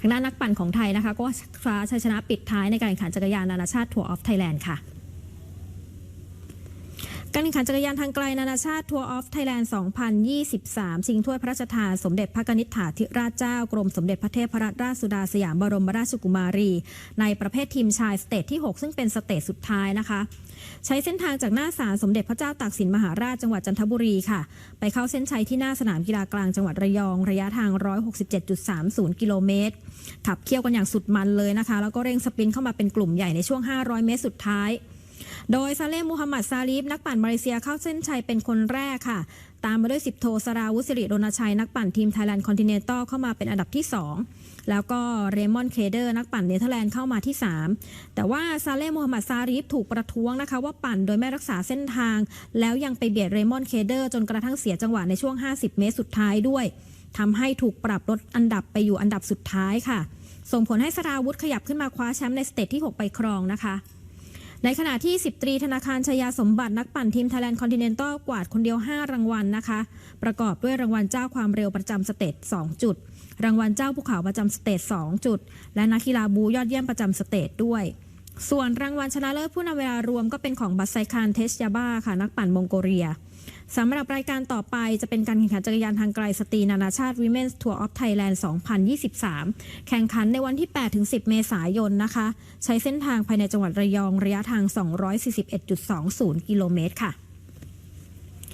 ทางด้านนักปั่นของไทยนะคะ ก็คว้าชัยชนะปิดท้ายในการแข่งขันจักรยานนานาชาติทัวร์ออฟไทยแลนด์ค่ะ การแข่งขันจักรยานทางไกลนานาชาติทัวร์ออฟไทยแลนด์ 2023 ชิงถ้วยพระราชทานสมเด็จพระกนิษฐาธิราชเจ้า กรมสมเด็จพระเทพรัตนราชสุดาสยามบรมราชกุมารี ในประเภททีมชายสเตจที่ 6 ซึ่งเป็นสเตจสุดท้ายนะคะ ใช้เส้นทางจากหน้าศาลสมเด็จพระเจ้าตากสินมหาราชจังหวัดจันทบุรีค่ะ ไปเข้าเส้นชัยที่หน้าสนามกีฬากลางจังหวัดระยอง ระยะทาง 167.30 กิโลเมตร ขับเคี่ยวกันอย่างสุดมันเลยนะคะ แล้วก็เร่งสปรินเข้ามาเป็นกลุ่มใหญ่ในช่วง 500 เมตรสุดท้าย โดยซาเลห์มูฮัมหมัดซาลีฟนักปั่นมาเลเซียเข้าเส้นชัยเป็นคนแรกค่ะ ตามมาด้วย10โทสราวุสิริโดนชัยนักปั่นทีมไทยแลนด์คอนติเนนตัลเข้ามาเป็นอันดับที่ 2 แล้วก็เรมอนเคเดอร์นักปั่นเนเธอร์แลนด์เข้ามาที่ 3 แต่ว่าซาเลห์มูฮัมหมัดซาลีฟถูกประท้วงนะคะ ว่าปั่นโดยไม่รักษาเส้นทาง แล้วยังไปเบียดเรมอนเคเดอร์จนกระทั่งเสียจังหวะในช่วง 50 เมตรสุดท้ายด้วยทำให้ถูกปรับลดอันดับไปอยู่อันดับสุดท้ายค่ะ ส่งผลให้สราวุธขยับขึ้นมาคว้าแชมป์ในสเตจที่ 6 ไปครองนะคะ ในขณะที่ 10 ตรีธนาคารชยาสมบัตินักปั่นทีม Thailand Continental กวาดคนเดียว 5 รางวัลนะคะ ประกอบด้วยรางวัลเจ้าความเร็วประจำสเตจ 2 จุด รางวัลเจ้าภูเขาประจำสเตจ 2 จุด และนักกีฬาบูยอดเยี่ยมประจำสเตจด้วย ส่วนรางวัลชนะเลิศผู้นำเวลารวมก็เป็นของบัสไซคานเทสยาบ้าค่ะนักปั่นมองโกเลีย สำหรับรายการต่อไปจะเป็นการแข่งขันจักรยานทางไกลสตรีนานาชาติ Women's Tour of Thailand 2023 แข่งขันในวันที่ 8-10 เมษายนนะคะ ใช้เส้นทางภายในจังหวัดระยองระยะทาง 241.20 กิโลเมตรค่ะ